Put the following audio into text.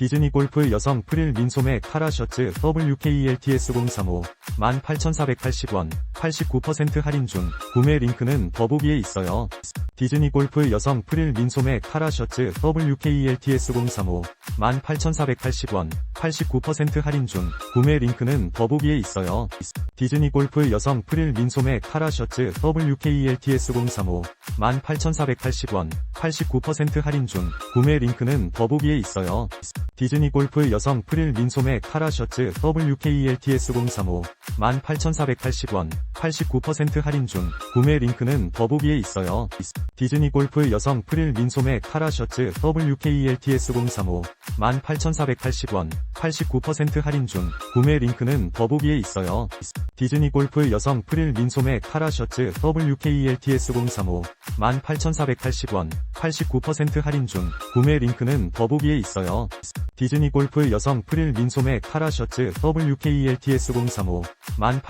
디즈니 골프 여성 프릴 민소매 카라 셔츠 WKELTS035 18,480원 89% 할인 중 구매 링크는 더보기에 있어요. 디즈니 골프 여성 프릴 민소매 카라 셔츠 WKELTS035 18,480원 89% 할인 중 구매 링크는 더보기에 있어요. 디즈니 골프 여성 프릴 민소매 카라 셔츠 WKELTS035 18,480원 89% 할인 중 구매 링크는 더보기에 있어요. 디즈니 골프 여성 프릴 민소매 카라 셔츠 WKELTS035 18,480원 89% 할인 중 구매 링크는 더보기에 있어요. 디즈니 골프 여성 프릴 민소매 카라 셔츠 WKELTS035 18,480원 89% 할인 중 구매 링크는 더보기에 있어요. 디즈니 골프 여성 프릴 민소매 카라 셔츠 WKELTS035 18,480원 89% 할인 중 구매 링크는 더보기에 있어요. 디즈니 골프 여성 프릴 민소매 카라 셔츠 WKELTS035